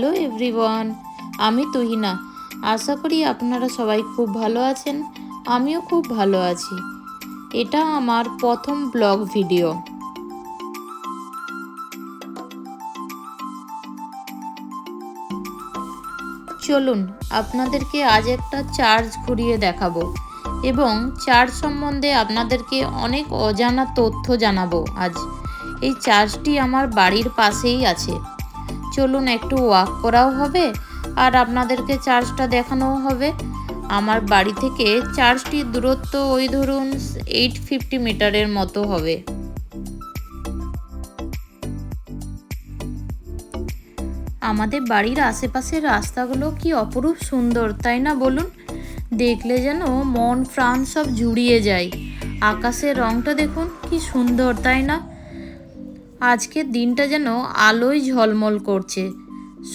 Hello everyone, আমি তুহিনা। আশা করি আপনারা সবাই খুব ভালো আছেন, আমিও খুব ভালো আছি। এটা আমার প্রথম ব্লগ ভিডিও। চলুন, আপনাদেরকে আজ একটা চার্জ ঘুরিয়ে দেখাবো এবং চার্জ সম্বন্ধে আপনাদেরকে অনেক অজানা তথ্য জানাব আজ। এই চার্জটি আমার বাড়ির পাশেই আছে। চলুন একটু ওয়াক করাও হবে আর আপনাদেরকে চার্জটা দেখানোও হবে। আমার বাড়ি থেকে চার্জটির দূরত্ব ওই ধরুন এইট ফিফটি মিটারের মতো হবে। আমাদের বাড়ির আশেপাশের রাস্তাগুলো কি অপরূপ সুন্দর, তাই না বলুন? দেখলে যেন মন প্রাণ সব জুড়িয়ে যায়। আকাশের রংটা দেখুন কি সুন্দর, তাই না? আজকের দিনটা যেন আলোয় ঝলমল করছে।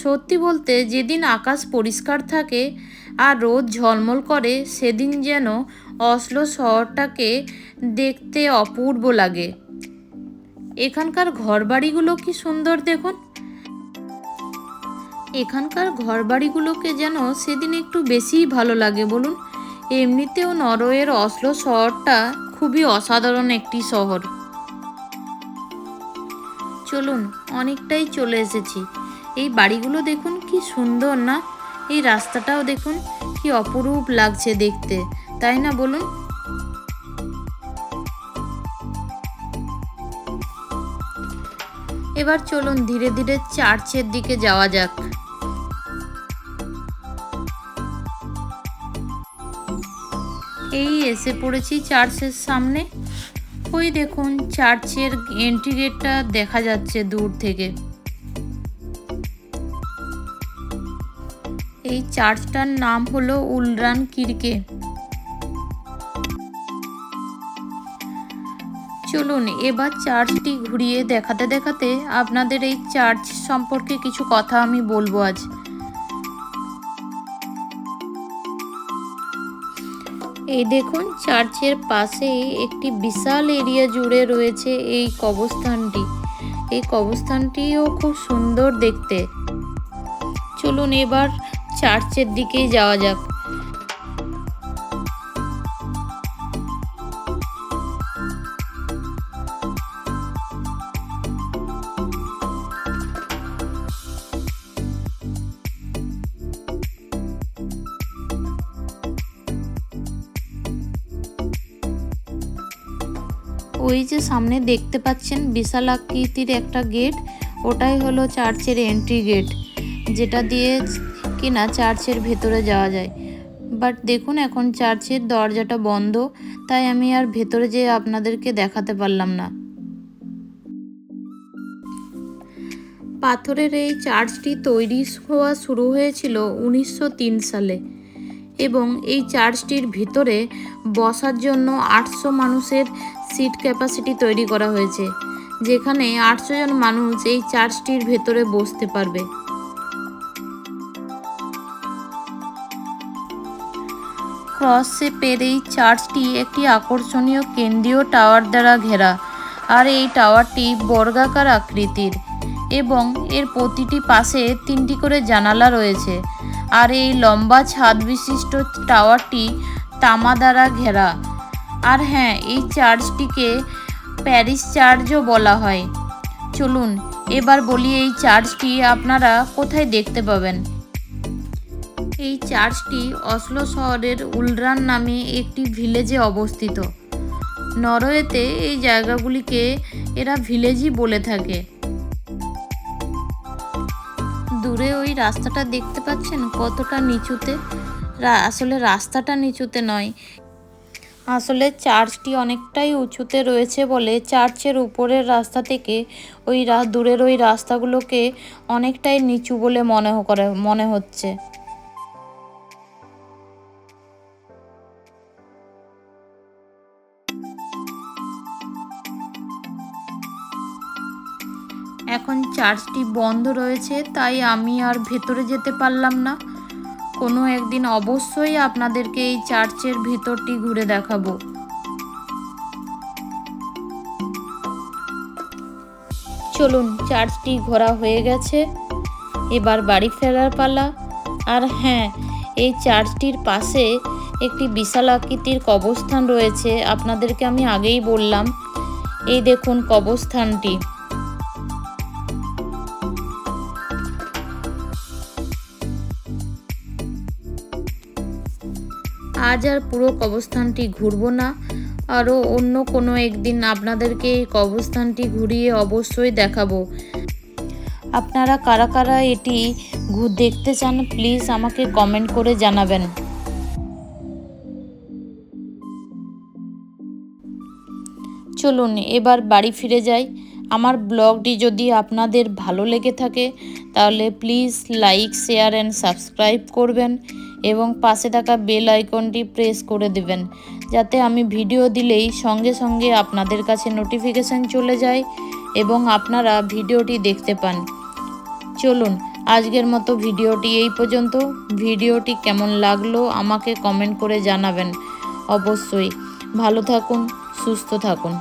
সত্যি বলতে যেদিন আকাশ পরিষ্কার থাকে আর রোদ ঝলমল করে, সেদিন যেন অসলো শহরটাকে দেখতে অপূর্ব লাগে। এখানকার ঘরবাড়িগুলো কি সুন্দর দেখুন। এখানকার ঘরবাড়িগুলোকে যেন সেদিন একটু বেশিই ভালো লাগে বলুন। এমনিতেও নরওয়ের অসলো শহরটা খুবই অসাধারণ একটি শহর। চলুন, অনেকটাই চলে এসেছি। এই বাড়িগুলো দেখুন কি সুন্দর না? এই রাস্তাটাও দেখুন কি অপরূপ লাগছে দেখতে, তাই না বলুন? এবার চলুন ধীরে ধীরে চার্চের দিকে যাওয়া যাক। এই এসে পড়েছি চার্চের সামনে। ওই দেখুন, চার্চের এন্ট্রি গেটটা দেখা যাচ্ছে দূর থেকে। এই চার্চটার নাম হলো উলরান কিরকে। চলুন, এবার চার্চটি ঘুরিয়ে দেখাতে দেখাতে আপনাদের এই চার্চ সম্পর্কে কিছু কথা আমি বলব আজ। এই দেখুন, চার্চের পাশেই একটি বিশাল এরিয়া জুড়ে রয়েছে এই কবরস্থানটি। এই কবরস্থানটিও খুব সুন্দর দেখতে। চলুন এবার চার্চের দিকেই যাওয়া যাক। ওই যে সামনে দেখতে পাচ্ছেন বিশাল আকৃতির একটা গেট, ওটাই হলো চার্চের এন্ট্রি গেট যেটা দিয়ে কিনা চার্চের ভেতরে যাওয়া যায়। বাট দেখুন এখন চার্চের দরজাটা বন্ধ, তাই আমি আর ভেতরে যেয়ে আপনাদেরকে দেখাতে পারলাম না। পাথরের এই চার্চটি তৈরি হওয়া শুরু হয়েছিল উনিশশো তিন সালে। এবং এই চার্চটির ভিতরে বসার জন্য আটশো মানুষের সিট ক্যাপাসিটি তৈরি করা হয়েছে, যেখানে আটশো জন মানুষ এই চার্চটির ভেতরে বসতে পারবে। ক্রস শেপের এই চার্চটি একটি আকর্ষণীয় কেন্দ্রীয় টাওয়ার দ্বারা ঘেরা, আর এই টাওয়ারটি বর্গাকার আকৃতির এবং এর প্রতিটি পাশে তিনটি করে জানালা রয়েছে। আর এই লম্বা ছাদ বিশিষ্ট টাওয়ারটি তামা দ্বারা ঘেরা। আর হ্যাঁ এই চার্চটিকে প্যারিস চার্চও বলা হয়। চলুন, এবার বলি এই চার্চটি আপনারা কোথায় দেখতে পাবেন। এই চার্চটি অসলো শহরের উলরান নামে একটি ভিলেজে অবস্থিত। নরওয়েতে এই জায়গাগুলিকে এরা ভিলেজই বলে থাকে। দূরে ওই রাস্তাটা দেখতে পাচ্ছেন? কতটা নিচুতে? আসলে রাস্তাটা নিচুতে নয়। আসলে চার্চটি অনেকটাই উঁচুতে রয়েছে বলে চার্চের উপরের রাস্তা থেকে ওই দূরের ওই রাস্তাগুলোকে অনেকটাই নিচু বলে মনে করে, মনে হচ্ছে। এখন চার্চটি বন্ধ রয়েছে, তাই আমি আর ভেতরে যেতে পারলাম না। কোনো একদিন অবশ্যই আপনাদেরকে এই চার্চের ভিতরটি ঘুরে দেখাবো। চলুন, চার্চটি ঘোরা হয়ে গেছে। এবার বাড়ি ফেরার পালা। আর হ্যাঁ এই চার্চটির পাশে একটি বিশাল আকৃতির কবরস্থান রয়েছে। আপনাদেরকে আমি আগেই বললাম। এই দেখুন কবরস্থানটি। আজ আর পুরো কবস্থানটি ঘুরবো না। আরও অন্য কোনো একদিন আপনাদেরকে এই কবস্থানটি ঘুরিয়ে অবশ্যই দেখাবো। আপনারা কারা কারা এটি দেখতে চান, প্লিজ আমাকে কমেন্ট করে জানাবেন। চলুন, এবার বাড়ি ফিরে যাই। আমার ব্লগটি যদি আপনাদের ভালো লেগে থাকে, তাহলে please like, share and subscribe করবেন। এবং পাশে থাকা বেল আইকনটি প্রেস করে দেবেন। যাতে আমি ভিডিও দিলেই সঙ্গে সঙ্গে আপনাদের কাছে নোটিফিকেশান চলে যায় এবং আপনারা ভিডিওটি দেখতে পান। চলুন, আজকের মতো ভিডিওটি এই পর্যন্ত। ভিডিওটি কেমন লাগল আমাকে কমেন্ট করে জানাবেন। অবশ্যই। ভালো থাকুন, সুস্থ থাকুন।